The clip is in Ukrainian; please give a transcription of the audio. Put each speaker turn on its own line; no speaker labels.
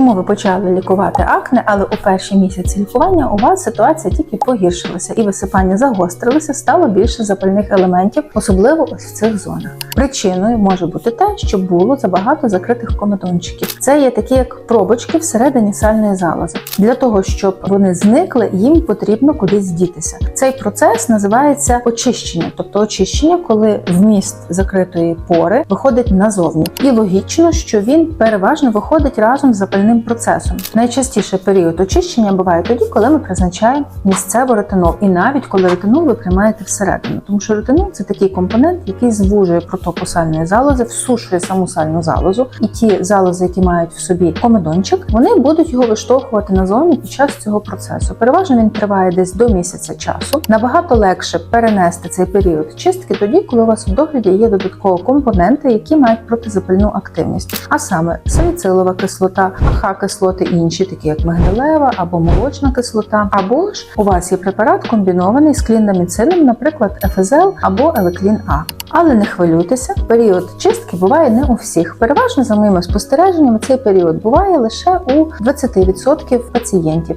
чому ви почали лікувати акне, але у перші місяці лікування у вас ситуація тільки погіршилася, і висипання загострилося, стало більше запальних елементів, особливо ось в цих зонах. Причиною може бути те, що було забагато закритих комедончиків. Це є такі як пробочки всередині сальної залози. Для того щоб вони зникли, їм потрібно кудись дітися. Цей процес називається очищення, тобто очищення, коли вміст закритої пори виходить назовні, і логічно, що він переважно виходить разом з запальним процесом. Найчастіше період очищення буває тоді, коли ми призначаємо місцево ретинол, і навіть коли ретинол ви приймаєте всередину, тому що ретинол це такий компонент, який звужує протоку сальної залози, всушує саму сальну залозу, і ті залози, які мають в собі комедончик, вони будуть його виштовхувати назовні під час цього процесу. Переважно він триває десь до місяця часу. Набагато легше перенести цей період чистки тоді, коли у вас в догляді є додатково компоненти, які мають протизапальну активність, а саме саліцилова кислота, ах-кислоти інші, такі як мигдалева або молочна кислота, або ж у вас є препарат комбінований з кліндаміцином, наприклад, ефезел або елеклін А. Але не хвилюйтеся, період чистки буває не у всіх. Переважно за моїми спостереженнями, цей період буває лише у 20% пацієнтів.